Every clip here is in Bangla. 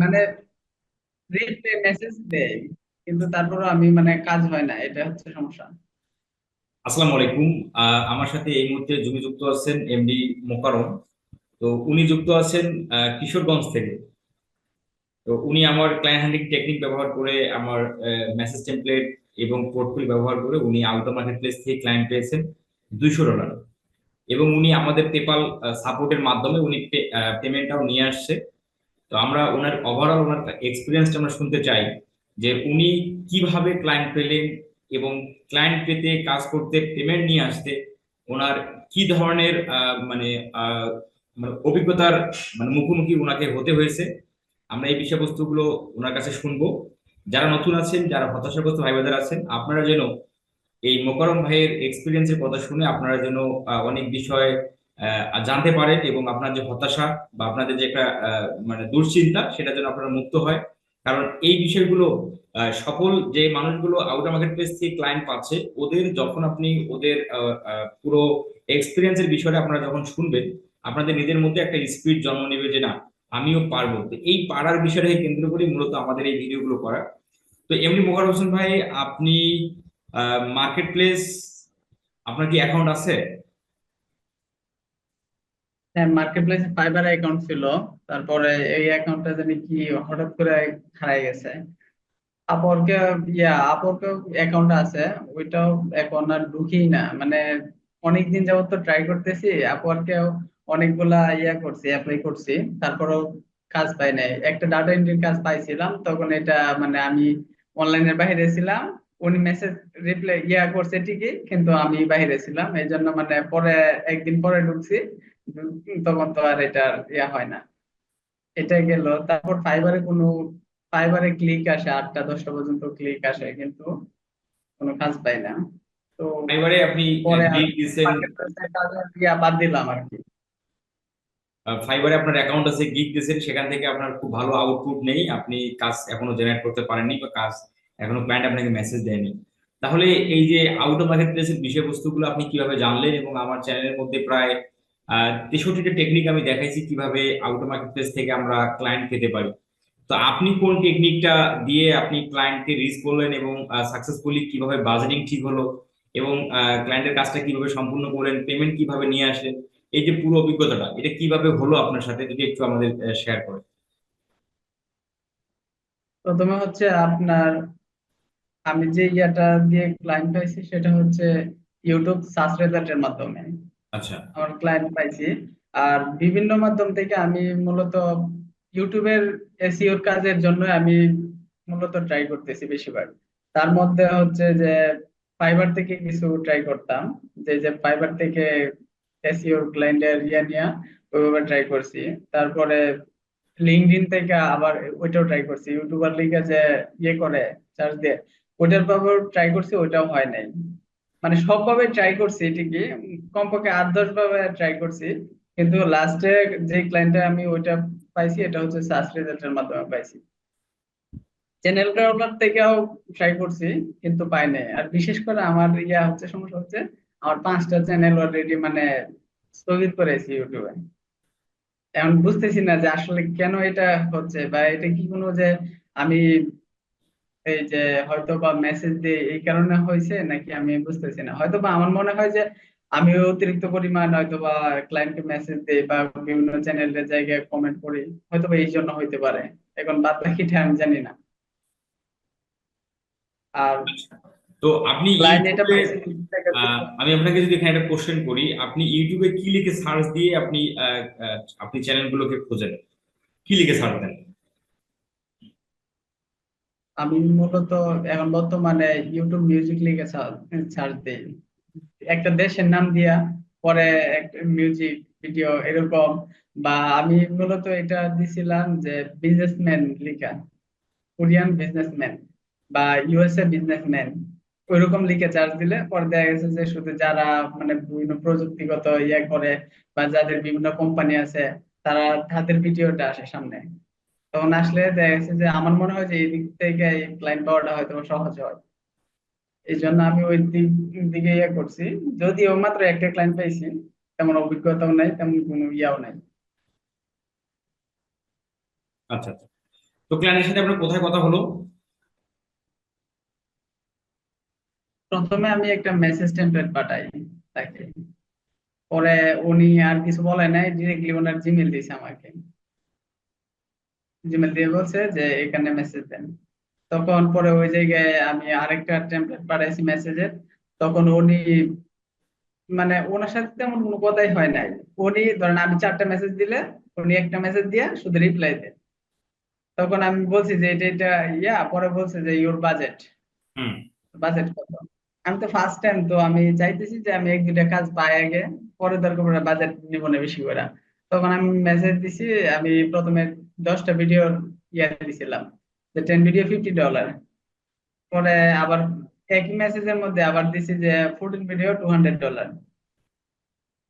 মানে রিপ্লে মেসেজ দেয় কিন্তু তারপরও আমি মানে কাজ হয় না, এটা হচ্ছে সমস্যা। আসসালামু আলাইকুম। আমার সাথে এই মুহূর্তে জমি যুক্ত আছেন এমডি মোকারম তো উনি যুক্ত আছেন কিশোরগঞ্জ থেকে। তো উনি আমার ক্লায়েন্ট হ্যান্ডলিং টেকনিক ব্যবহার করে আমার মেসেজ টেমপ্লেট এবং পোর্টফোলিও ব্যবহার করে উনি আউটো মার্কেট প্লেস থেকে ক্লায়েন্ট পেয়েছেন দুইশো ডলার এবং উনি আমাদের পেপাল সাপোর্টের মাধ্যমে উনি পেমেন্টটাও নিয়ে আসছে। তো আমরা ওনার ওভারঅল ওনার এক্সপিরিয়েন্সটা আমরা শুনতে চাই যে উনি কীভাবে ক্লায়েন্ট পেলেন এবং ক্লায়েন্ট পেতে কাজ করতে পেমেন্ট নিয়ে আসতে ওনার কি ধরনের মানে মানে অভিজ্ঞতার মানে মুখোমুখি ওনাকে হতে হয়েছে, আমরা এই বিষয়বস্তুগুলো ওনার কাছে শুনব। যারা নতুন আছেন, যারা হতাশাগ্রস্ত ভাই বোনেরা আছেন, আপনারা যেন এই মোকারম ভাইয়ের এক্সপিরিয়েন্সের কথা শুনে আপনারা যেন অনেক বিষয় জানতে পারেন এবং আপনার যে হতাশা বা আপনাদের যে একটা মানে দুশ্চিন্তা সেটা যেন আপনারা মুক্ত হয়। কারণ এই বিষয়গুলো সকল যে মানুষগুলো আউটার মার্কেট প্লেস থেকে ক্লায়েন্ট পাচ্ছে, ওদের যখন আপনি ওদের পুরো এক্সপিরিয়েন্সের বিষয়টা আপনারা যখন শুনবেন, আপনাদের নিজের মধ্যে একটা স্পিড জন্ম নেবে যে না, আমিও পারব। তো এই পারার বিষয়টাকে কেন্দ্র করে মূলত আমাদের এই ভিডিওগুলো করা। তো এমনি মোকার হোসেন ভাই, আপনি মার্কেট প্লেস আপনার কি অ্যাকাউন্ট আছে? হ্যাঁ মার্কেট প্লেসে ফাইবার অ্যাকাউন্ট ছিল, তারপরে এই অ্যাকাউন্টটা জানি কি হঠাৎ করে হারাই গেছে। আপওয়ার্কে ইয়া আপওয়ার্কে অ্যাকাউন্ট আছে, ওইটাও এখন আর ঢুকি না। মানে অনেকদিন যাবত তো ট্রাই করতেছি আপওয়ার্কেও অনেকগুলা ইয়া করছি অ্যাপ্লাই করছি, তারপরেও কাজ পাই নাই। একটা ডাটা এন্ট্রির কাজ পাইছিলাম, তখন এটা মানে আমি অনলাইনের বাইরে ছিলাম উনি মেসেজ রিপ্লাই ইয়া করছে ঠিকই কিন্তু আমি বাইরে ছিলাম। এই জন্য মানে পরে একদিন পরে ঢুকছি তখন তো আর এটা ইয়া হয় না। এটা গেল। তারপর ফাইবারে কোনো ফাইবারে ক্লিক আসে আটটা দশটা পর্যন্ত ক্লিক আসে কিন্তু কোনো কাজ পাই না। তো এবারে আপনি বাদ দিলাম আর কি। ফাইবারে আপনার অ্যাকাউন্ট আছে গিগ দিয়েছেন সেখান থেকে আপনার খুব ভালো আউটপুট নেই। আপনি কাজ এখনও জেনারেট করতে পারেননি বা কাজ এখনও ক্লায়েন্ট আপনাকে মেসেজ দেয়নি। তাহলে এই যে আউট অফ মার্কেট প্লেসের বিষয়বস্তুগুলো আপনি কীভাবে জানলেন এবং আমার চ্যানেলের মধ্যে প্রায় তেষট্টিটা টেকনিক আমি দেখাইছি কীভাবে আউট অফ মার্কেট প্লেস থেকে আমরা ক্লায়েন্ট পেতে পারি। তো আপনি কোন টেকনিকটা দিয়ে আপনি ক্লায়েন্টকে রিচ করলেন এবং সাকসেসফুলি কীভাবে বাজেটিং ঠিক হলো এবং ক্লায়েন্টের কাজটা কীভাবে সম্পূর্ণ করলেন পেমেন্ট কীভাবে নিয়ে আসলেন, এই যে পুরো অভিজ্ঞতাটা, এটা কীভাবে হলো আপনার সাথে, যদি একটু আমাদের শেয়ার করেন। প্রথমে হচ্ছে আপনার আমি যে ইয়াটা দিয়ে ক্লায়েন্ট পাইছি সেটা হচ্ছে ইউটিউব সার্চ রেজাল্টের মাধ্যমে। আচ্ছা। আমার ক্লায়েন্ট পাইছি। আর বিভিন্ন মাধ্যম থেকে আমি মূলত ইউটিউবের এসইওর কাজের জন্য আমি মূলত ট্রাই করতেছি বেশিরভাগ। তার মধ্যে হচ্ছে যে ফাইবার থেকে কিছু ট্রাই করতাম। যে যে ফাইবার থেকে এসইওর ক্লায়েন্টের ইয়ে নিয়ে ওইভাবে ট্রাই করছি। তারপরে লিঙ্কডইন থেকে আবার ওইটাও ট্রাই করছি। ইউটিউবার লিগে যে ইয়ে করে চার্জ দিয়ে। ওইটার ব্যাপারে ট্রাই করছি ওইটাও হয় নাই। মানে সবভাবে ট্রাই করছি ঠিকই কমপক্ষে আট দশ ভাবে ট্রাই করছি। কিন্তু লাস্টে যে ক্লায়েন্টটা আমি ওইটা পাইছি এটা হচ্ছে সার্চ রেজাল্টের মাধ্যমে পাইছি। চ্যানেল ডেভেলপার থেকেও ট্রাই করছি কিন্তু পাই নাই। আর বিশেষ করে আমার ইয়া হচ্ছে সমস্যা হচ্ছে আমার পাঁচটা চ্যানেল অলরেডি মানে স্থগিত করেছি ইউটিউবে। এখন বুঝতেছি না যে আসলে কেন এটা হচ্ছে বা এটা কি কোনো যে আমি এই যে হয়তো বা মেসেজ দিয়ে এই কারণে হয়েছে নাকি আমি বুঝতেছি না। হয়তো বা আমার মনে হয় যে আমি অতিরিক্ত পরিমাণ হয়তো বা ক্লায়েন্টকে মেসেজ দিই বা বিভিন্ন চ্যানেলের জায়গায় কমেন্ট করি। হয়তো বা এই জন্য হইতে পারে। এখন বাদ বাকিটা আমি জানি না। আর তো আপনি আমি আপনাকে যদি এখানে একটা কোশ্চেন করি আপনি ইউটিউবে কি লিখে সার্চ দিয়ে আপনি আপনি চ্যানেলগুলোকে খোঁজেন? কি লিখে সার্চ দেন? আমি মূলত এখন বর্তমানে ইউটিউব মিউজিক লিখে সার্চ দিই। একটা দেশের নাম দিয়া পরে একটা মিউজিক ভিডিও এরকম বা আমি মূলত এটা দিছিলাম যে বিজনেসম্যান লিখা কোরিয়ান বিজনেসম্যান বা ইউএসএ বিজনেসম্যান ওইরকম লিখে চার্জ দিলে পরে দেখা গেছে যে শুধু যারা মানে বিভিন্ন প্রযুক্তিগত ইয়ে করে বা যাদের বিভিন্ন কোম্পানি আছে, তারা তাদের ভিডিওটা আসে সামনে। তখন আসলে দেখা গেছে যে আমার মনে হয় যে এই দিক থেকে এই ক্লায়েন্ট পাওয়াটা হয়তো সহজ হয়। এই জন্য আমি ওই দিক দিকে ইয়ে করছি। যদিও মাত্র একটা ক্লায়েন্ট পাইছি তেমন অভিজ্ঞতাও নাই তেমন কোনো ইয়াও নাই। আচ্ছা আচ্ছা। তো ক্লায়েন্টের সাথে আপনার কোথায় কথা হলো? প্রথমে আমি একটা মেসেজ টেমপ্লেট পাঠাই তাকে। পরে উনি আর কিছু বলে নাই ডিরেক্টলি ওনার জিমেল দিয়েছে আমাকে। জিমেল দিয়ে বলছে যে এখানে মেসেজ দেন। তখন পরে ওই জায়গায় আমি আরেকটা টেমপ্লেট পাঠাইছি মেসেজের তখন উনি মানে ওনার সাথে তেমন কোনো কথাই হয় নাই। উনি ধরেন আমি চারটা মেসেজ দিলে উনি একটা মেসেজ দিয়ে শুধু রিপ্লাই দেন তখন আমি বলছি যে এটা এটা ইয়া পরে বলছে যে ইওর বাজেট হুম। বাজেট কত? আমি তো ফার্স্ট টাইম তো আমি চাইতেছি যে আমি এক দুইটা কাজ পাই আগে পরে দরকার পড়ে বাজেট নিব না বেশি করে। তখন আমি মেসেজ দিছি আমি প্রথমে দশটা ভিডিও ইয়া দিছিলাম। যে টেন ভিডিও ফিফটি ডলার পরে আবার একই মেসেজের মধ্যে আবার দিছি যে fourteen video two hundred dollar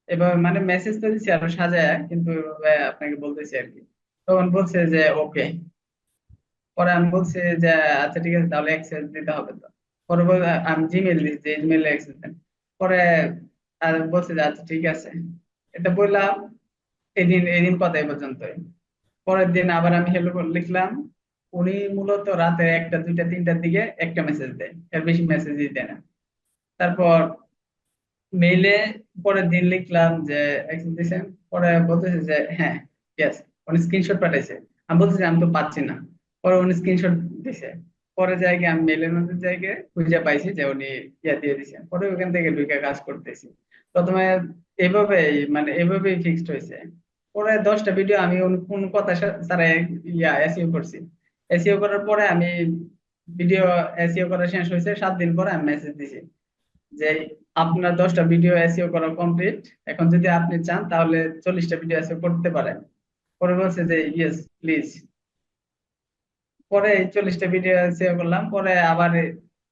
এবার মানে মেসেজ তো দিছি আরও সাজায়, কিন্তু এভাবে আপনাকে বলতেছি আর কি। তখন বলছে যে ওকে পরে আমি বলছি যে আচ্ছা ঠিক আছে, তাহলে অ্যাক্সেস দিতে হবে তো। পরে আমি জিমেল দিচ্ছি জিমেলে অ্যাক্সেস দেন। পরে আর বলছে যে আচ্ছা ঠিক আছে। এটা বললাম এদিন এদিন কথা এই পর্যন্তই। পরের দিন আবার আমি হেলো লিখলাম, উনি মূলত রাতে একটা, দুইটা, তিনটার দিকে একটা মেসেজ দেয়, এর বেশি মেসেজই দেয় না। তারপর মেইলে পরের দিন লিখলাম যে দিয়েছেন, পরে বলতেছে যে হ্যাঁ ইয়েস উনি স্ক্রিনশট পাঠাইছে। আমি বলতেছি, আমি তো পাচ্ছি না। পরে উনি স্ক্রিনশট দিছে। পরে জায়গায় আমি মেলের মধ্যে জায়গায় খুঁজে পাইছি যে উনি ইয়া দিয়ে দিছেন পরে ওখান থেকে ঢুকে কাজ করতেছি। প্রথমে এভাবেই মানে এভাবেই ফিক্সড হয়েছে। পরে দশটা ভিডিও আমি কোন কথা ছাড়াই ইয়া এসিও করছি। এসিও করার পরে আমি ভিডিও এসিও করা শেষ হয়েছে, সাত দিন পরে আমি মেসেজ দিছি যে, আপনার দশটা ভিডিও এসিও করা কমপ্লিট এখন যদি আপনি চান, তাহলে চল্লিশটা ভিডিও এসিও করতে পারেন। পরে বলছে যে ইয়েস প্লিজ পরে চল্লিশটা ভিডিও সেভ করলাম। পরে আবার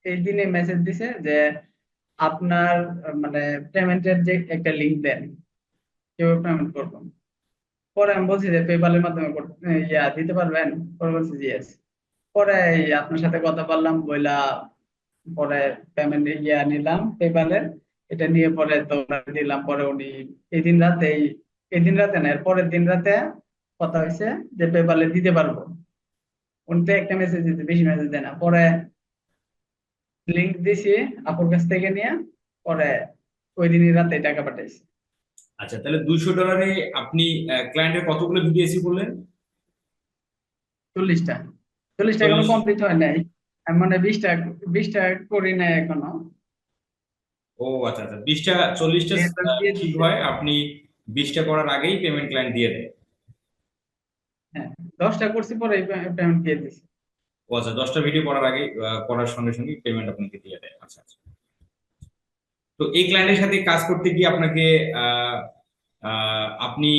এই দিনে মেসেজ দিছে যে, আপনার মানে পেমেন্টের যে একটা লিংক দেন, কীভাবে পেমেন্ট করব? পরে আমি বলছি যে পেপালের মাধ্যমে ইয়া দিতে পারবেন? পরে বলছে যে ইয়েস পরে আপনার সাথে কথা বললাম, বইলা পরে পেমেন্ট ইয়া নিলাম পেপালের এটা নিয়ে পরে তো দিলাম, পরে উনি এই দিন রাতে, এই দিন রাতে না পরের দিন রাতে কথা হয়েছে যে পেপালে দিতে পারব। উনি তো একটা মেসেজ দিতে বেশি মেসেজ দেয় না। পরে লিংক দিছি আপুর কাছ থেকে নিয়ে, পরে ওই দিনই রাতে টাকা পাঠাইছি। আচ্ছা তাহলে দুইশো ডলারে আপনি ক্লায়েন্টের কতগুলো ভিডিও এসি করলেন? চল্লিশটা। চল্লিশটা এখনও। কমপ্লিট হয় নাই। আমি মানে বিশটা বিশটা করি নাই এখনও। ও আচ্ছা আচ্ছা বিশটা চল্লিশটা ঠিক হয় আপনি বিশটা করার আগেই পেমেন্ট ক্লায়েন্ট দিয়ে দেয় হ্যাঁ দশটা করছি পরে পেমেন্ট দিয়ে দিছি। ও আচ্ছা দশটা ভিডিও করার আগে করার সঙ্গে সঙ্গে পেমেন্ট আপনাকে দিয়ে দেয়। আচ্ছা আচ্ছা। তো এই ক্লায়েন্টের সাথে কাজ করতে গিয়ে আপনাকে আপনি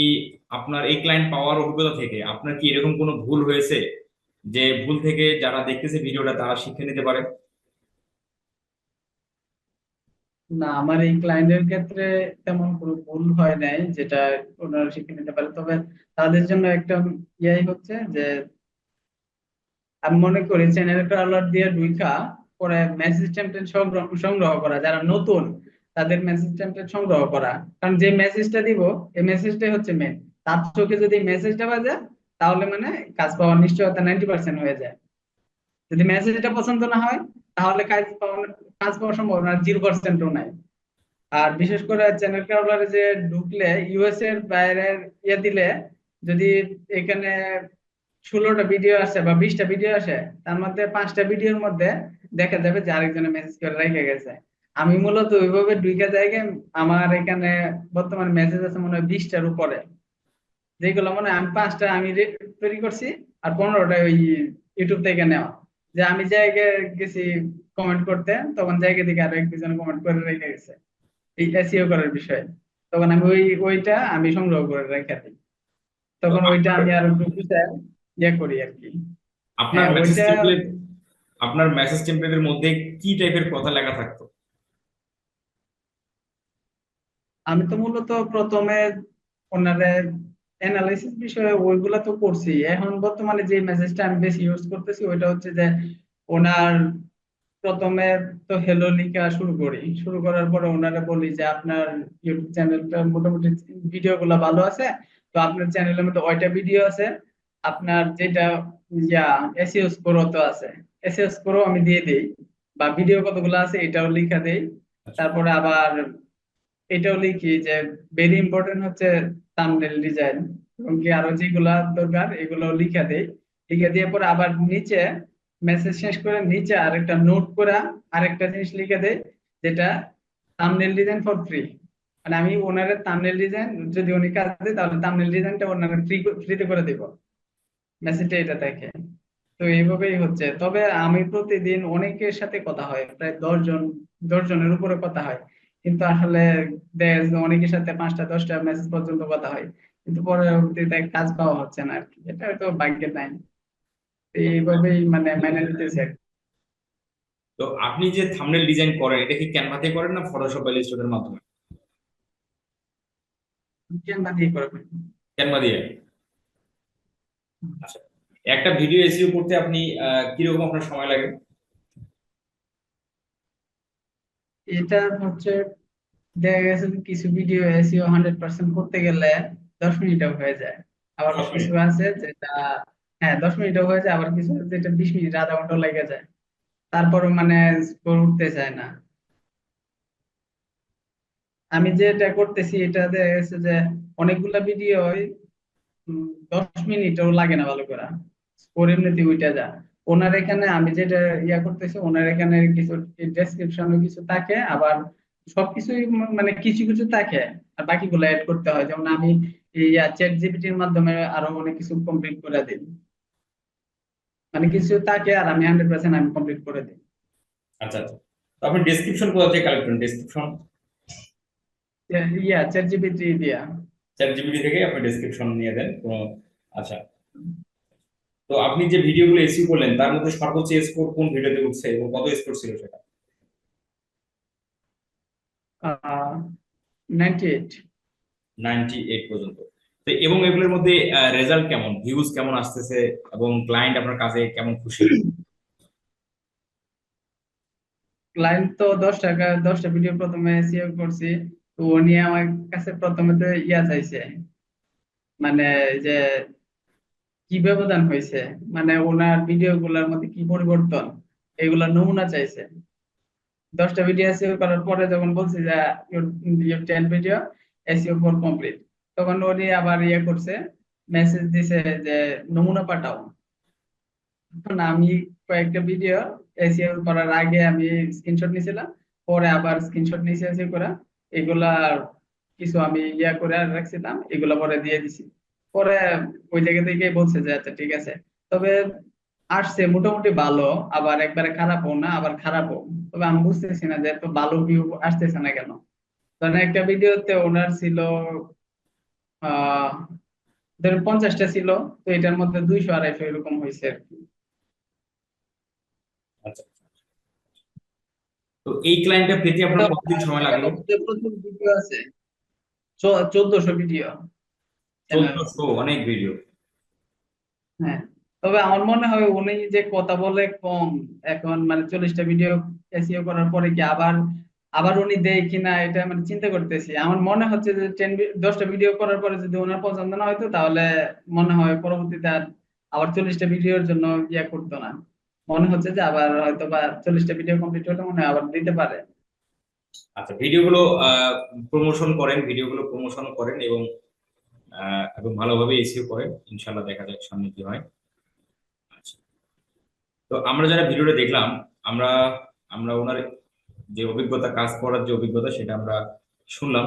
আপনার এই ক্লায়েন্ট পাওয়ার অভিজ্ঞতা থেকে আপনার কি এরকম কোনো ভুল হয়েছে? যে ভুল থেকে যারা দেখতেছে ভিডিওটা তারা শিখে নিতে পারে? না, আমার এই ক্লায়েন্টের ক্ষেত্রে তেমন কোনো ভুল হয় নাই, যেটা ওনারা শিখে নিতে পারে। তবে তাদের জন্য একটা ইয়াই হচ্ছে যে, আমি মনে করি চ্যানেল ক্রাউলার দিয়ে ঢুইকা, পরে মেসেজ টেমপ্লেট সংগ্রহ করা, যারা নতুন তাদের মেসেজ টেমপ্লেট সংগ্রহ করা। কারণ যে মেসেজটা দিব, এই মেসেজটাই হচ্ছে মেন তার চোখে যদি মেসেজটা বাজে, তাহলে মানে কাজ পাওয়ার নিশ্চয়তা নাইনটি পার্সেন্ট হয়ে যায়। যদি মেসেজটা পছন্দ না হয়, তাহলে কাজ পাওয়ার কাজ পাওয়ার সম্ভাবনা জিরো পার্সেন্টও নাই। আর বিশেষ করে চ্যানেল ক্রাউলারে যে ঢুকলে ইউএস এর বাইরের ইয়ে দিলে, যদি এখানে ষোলোটা ভিডিও আসে বা বিশটা ভিডিও আসে, তার মধ্যে পাঁচটা ভিডিওর মধ্যে দেখা যাবে যে আরেকজনে মেসেজ করে রেখে গেছে। আমি মূলত ওইভাবে দুইটা জায়গায় আমার এখানে বর্তমানে মেসেজ আছে মনে হয় বিশটার উপরে। যেগুলো মনে হয় আমি পাঁচটা আমি তৈরি করছি আর পনেরোটা ওই ইউটিউব থেকে নেওয়া। যে আমি জায়গায় গেছি কমেন্ট করতে তখন জায়গা থেকে আরও এক দুজন কমেন্ট করে রেখে গেছে। এই এসইও করার বিষয়ে। তখন আমি ওই ওইটা আমি সংগ্রহ করে রেখে দিই। তখন ওইটা আমি আরও ইয়ে করি আর কি। আপনার হ্যাঁ, মেসেজ ওইটা- টেমপ্লেট আপনার মেসেজ টেমপ্লেটের মধ্যে কি টাইপের কথা লেখা থাকতো? আমি তো মূলত প্রথমে ওনারে অ্যানালাইসিস বিষয়ে ওইগুলা তো করছি। এখন বর্তমানে যে মেসেজটা আমি বেশি ইউজ করতেছি ওইটা হচ্ছে যে ওনার প্রথমে তো হ্যালো লিখা শুরু করি। শুরু করার পরে ওনারা বলি যে আপনার ইউটিউব চ্যানেলটা মোটামুটি ভিডিও গুলা ভালো আছে তো আপনার চ্যানেলের মধ্যে ওইটা ভিডিও আছে। আপনার যেটা ইয়া এসইও স্কোরও তো আছে। এসইও স্কোরও আমি দিয়ে দিই বা ভিডিও কতগুলো আছে এটাও লিখা দেই। তারপরে আবার এটাও লিখি যে ভেরি ইম্পর্টেন্ট হচ্ছে থাম্বনেল ডিজাইন এবং কি আরও যেগুলা দরকার এগুলো লিখা দেই। লিখে দিয়ে পরে আবার নিচে মেসেজ শেষ করে নিচে আরেকটা নোট করে আরেকটা জিনিস লিখে দেই, যেটা থাম্বনেল ডিজাইন ফর ফ্রি মানে আমি ওনারের থাম্বনেল ডিজাইন যদি উনি কাজ দেয় তাহলে থাম্বনেল ডিজাইনটা ওনারা ফ্রি ফ্রিতে করে দিব। মেসেজটা এটা দেখে। তো এইভাবেই হচ্ছে। তবে আমি প্রতিদিন অনেকের সাথে কথা হয়, প্রায় দশ জন দশ জনের উপরে কথা হয়। কিন্তু আসলে দেখা অনেকের সাথে পাঁচটা দশটা মেসেজ পর্যন্ত কথা হয়। কিন্তু পরবর্তীতে কাজ পাওয়া হচ্ছে না আর কি এটা হয়তো ভাগ্যের নাই। এইভাবেই মানে মেনে নিতেছে তো আপনি যে থাম্বনেল ডিজাইন করেন এটা কি ক্যানভাতে করেন না ফটোশপ বা ইলাস্ট্রেটরের মাধ্যমে? কেননা দিয়ে করবেন ক্যানভা দিয়ে আচ্ছা একটা ভিডিও এসইও করতে আপনি কীরকম আপনার সময় লাগে? এটা হচ্ছে দেখা গেছে কিছু ভিডিও এসইও হান্ড্রেড পার্সেন্ট করতে গেলে দশ মিনিটও হয়ে যায়। আবার 10 মিনিট? কিছু আছে যেটা হ্যাঁ দশ মিনিটও হয়ে যায় আবার কিছু আছে যেটা বিশ মিনিট আধা ঘণ্টা লেগে যায়। তারপরও মানে স্কোর উঠতে চায় না। আমি যেটা করতেছি এটা দেখা গেছে যে অনেকগুলা ভিডিও দশ মিনিটও লাগে না ভালো করে। স্কোর এমনিতে উঠে যায়। ওনার এখানে আমি যেটা ইয়া করতেছি ওনার এখানে কিছু ডেসক্রিপশনে কিছু থাকে আবার সবকিছুই মানে কিছু কিছু থাকে আর বাকিগুলো অ্যাড করতে হয়। যেমন আমি ইয়া চ্যাট জিপিটির মাধ্যমে আরও অনেক কিছু কমপ্লিট করে দিই। মানে কিছু থাকে আর আমি হান্ড্রেড পার্সেন্ট আমি কমপ্লিট করে দিই। আচ্ছা আচ্ছা। তো আপনি ডেসক্রিপশন কোথা থেকে কালেক্ট করেন? ডেসক্রিপশন ইয়া চ্যাট জিপিটি দিয়া। চ্যাট জিপিটি থেকে আপনি ডেসক্রিপশন নিয়ে দেন কোনো আচ্ছা। তো আপনি যে ভিডিওগুলো এসইও করলেন তার মধ্যে সর্বোচ্চ স্কোর কোন ভিডিওতে উঠছে এবং কত স্কোর ছিল সেটা? নাইনটি এইট নাইনটি এইট পর্যন্ত। তো এবং এগুলোর মধ্যে রেজাল্ট কেমন? ভিউজ কেমন আসতেছে এবং ক্লায়েন্ট আপনার কাছে কেমন খুশি? ক্লায়েন্ট তো দশ টাকা দশটা ভিডিও প্রথমে এসইও করছি তো উনি আমার কাছে প্রথমে তো ইয়া চাইছে। মানে যে কি ব্যবধান হয়েছে? মানে ওনার ভিডিও গুলার মধ্যে কি পরিবর্তন? এগুলা নমুনা চাইছে। দশটা ভিডিও এসইও করার পরে যখন বলছি যে your ten video SEO for complete তখন উনি আবার ইয়ে করছে মেসেজ দিছে যে, নমুনা পাঠাও। এখন আমি কয়েকটা ভিডিও এসইও করার আগে আমি স্ক্রিনশট নিয়েছিলাম, পরে আবার স্ক্রিনশট নিয়েছি এসইও করা। এগুলা কিছু আমি ইয়া করে রাখছিলাম, এগুলা পরে দিয়ে দিছি। পরে ওই জায়গা থেকে বলছে যে আচ্ছা ঠিক আছে। তবে আসছে মোটামুটি ভালো আবার একবারে খারাপও না আবার খারাপও। তবে আমি বুঝতেছি না যে এত ভালো ভিউ আসতেছে না কেন। কারণ একটা ভিডিওতে ওনার ছিল আহ পঞ্চাশটা ছিল তো এটার মধ্যে দুইশো আড়াইশো এরকম হয়েছে আর কি। আচ্ছা তো এই ক্লায়েন্টটা পেতে আপনার কতদিন সময় লাগল? প্রচুর ভিডিও আছে। চোদ্দশো ভিডিও অনেক ভিডিও হ্যাঁ তবে আমার মনে হয় উনি যে কথা বলে কম। এখন মানে চল্লিশটা ভিডিও এসইও করার পরে কি আবার আবার উনি দেয় কিনা এটা মানে চিন্তা করতেছি। আমার মনে হচ্ছে যে টেন দশটা ভিডিও করার পরে যদি ওনার পছন্দ না হয়তো তাহলে মনে হয় পরবর্তীতে আর আবার চল্লিশটা ভিডিওর জন্য ইয়া করতো না। মনে হচ্ছে যে আবার হয়তো বা চল্লিশটা ভিডিও কমপ্লিট হলে মনে হয় আবার দিতে পারে। আচ্ছা ভিডিওগুলো প্রমোশন করেন ভিডিওগুলো প্রমোশন করেন এবং এবং ভালোভাবে এসিও করেন ইনশাল্লাহ দেখা যাক সামনে কি হয়। আচ্ছা। তো আমরা যারা ভিডিওটা দেখলাম, আমরা আমরা ওনার যে অভিজ্ঞতা, কাজ করার যে অভিজ্ঞতা, সেটা আমরা শুনলাম।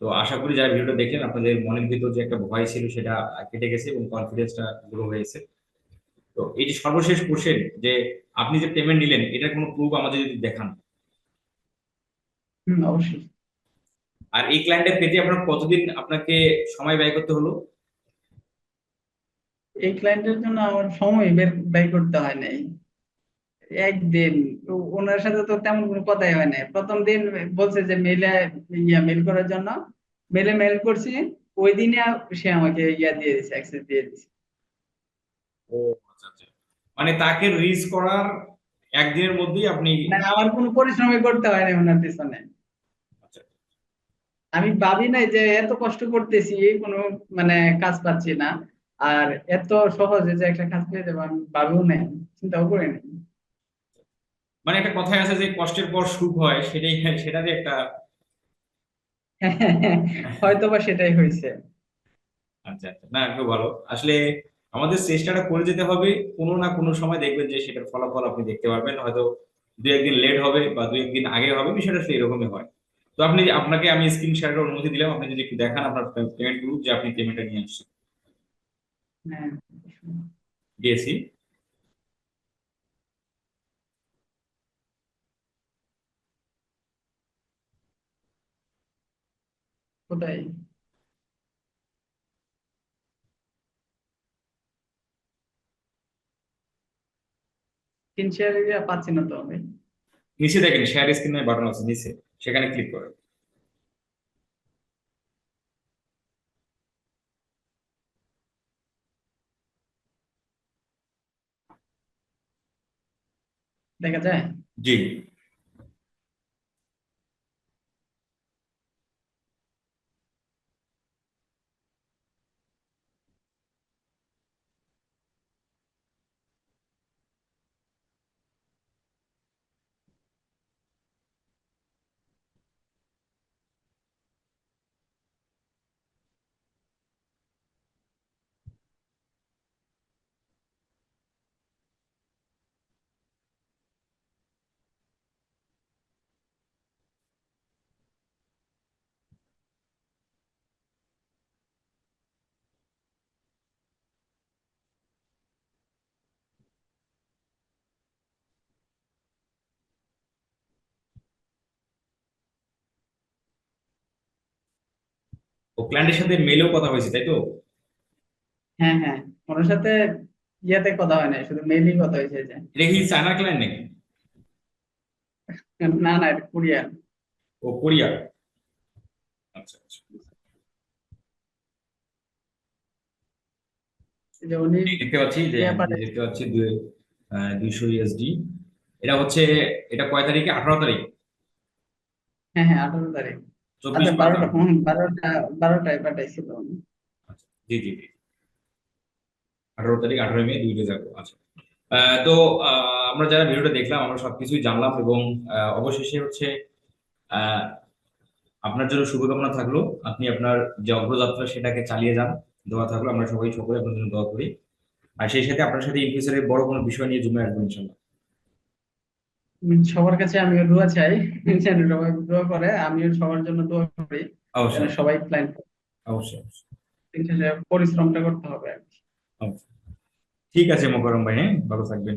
তো আশা করি যারা ভিডিওটা দেখলেন, আপনাদের মনের ভিতর যে একটা ভয় ছিল, সেটা কেটে গেছে এবং কনফিডেন্সটা গ্রো হয়েছে। তো এই যে সর্বশেষ কোশ্চেন যে আপনি যে পেমেন্ট নিলেন, এটার কোনো প্রুফ আমাদের যদি দেখান। অবশ্যই। আর এই ক্লায়েন্টটা পেতে আপনার কতদিন আপনাকে সময় ব্যয় করতে হলো? এই ক্লায়েন্টের জন্য আমার সময় ব্যয় করতে হয় নাই। একদিন ওনার সাথে তো তেমন কোনো কথাই হয় নাই। প্রথম দিন বলছে যে মেলে ইয়া মেল করার জন্য। মেলে মেল করছি ওই দিনে সে আমাকে ইয়া দিয়ে দিছে অ্যাক্সেস দিয়ে দিছে। ও আচ্ছা আচ্ছা। মানে তাকে রিচ করার একদিনের মধ্যেই আপনি মানে আমার কোনো পরিশ্রমই করতে হয় না ওনার পিছনে। আমি ভাবি নাই যে এত কষ্ট করতেছি কোনো মানে কাজ পাচ্ছি না। আর এত সহজে যে একটা কাজ পেয়ে যাব আমি ভাবেও নাই চিন্তাও করে নাই। মানে একটা কথায় আছে যে কষ্টের পর সুখ হয় সেটাই সেটারই একটা হয়তো বা সেটাই হয়েছে। আচ্ছা আচ্ছা। না একটু ভালো। আসলে আমাদের চেষ্টাটা করে যেতে হবে কোনো না কোনো সময় দেখবেন যে সেটার ফলাফল আপনি দেখতে পারবেন। হয়তো দু একদিন লেট হবে বা দু একদিন আগে হবে বিষয়টা সেই রকমই হয়। তো আপনি আপনাকে আমি স্ক্রিন শেয়ারের অনুমতি দিলাম। আপনি যদি একটু দেখান আপনার পেমেন্ট গ্রুপ যে আপনি পেমেন্টটা নিয়ে আসছেন। হ্যাঁ। কোথায় তিন শেয়ার পাচ্ছি না তো আমি। নিচে দেখেন শেয়ার স্ক্রিনের বাটন আছে নিচে। সেখানে ক্লিক করে। দেখা যায়? জি। ও ক্লায়েন্টের সাথে মেলেও কথা হয়েছে তাই তো? হ্যাঁ হ্যাঁ। ওনার সাথে ইয়াতে কথা হয় নাই শুধু মেইলেই কথা হয়েছে যে। এটা কি চায়না ক্লায়েন্ট নাকি? না না এটা কোরিয়া ও কোরিয়া আচ্ছা আচ্ছা। যে উনি দেখতে পাচ্ছি যে আমি পাঠাইছে। দেখতে পাচ্ছি দুইশো ইউএসডি এটা হচ্ছে এটা কয় তারিখে? আঠারো তারিখ? হ্যাঁ হ্যাঁ আঠারো তারিখ। চব্বিশ আচ্ছা বারোটা বারোটায় পাঠাইছিল আচ্ছা, জি জি জি। আঠারো তারিখ আঠারো মে দুইটা যাব আচ্ছা। তো আমরা যারা ভিডিওটা দেখলাম আমরা সবকিছুই জানলাম এবং অবশেষে হচ্ছে আহ, আপনার জন্য শুভকামনা থাকল। আপনি আপনার যে অগ্রযাত্রা সেটাকে চালিয়ে যান। দোয়া থাকল আমরা সবাই সকলে আপনার জন্য দোয়া করি। আর সেই সাথে আপনার সাথে ইনফিউচারের বড় কোনো বিষয় নিয়ে জমে আসব ইনশাল্লাহ। সবার কাছে আমিও দোয়া চাই। যেন সবাই দোয়া করে আমিও সবার জন্য দোয়া করি। অবশ্যই। সবাই প্ল্যান অবশ্যই পরিশ্রমটা করতে হবে আর কি। ঠিক আছে মোকারম ভাই হ্যাঁ? ভালো থাকবেন।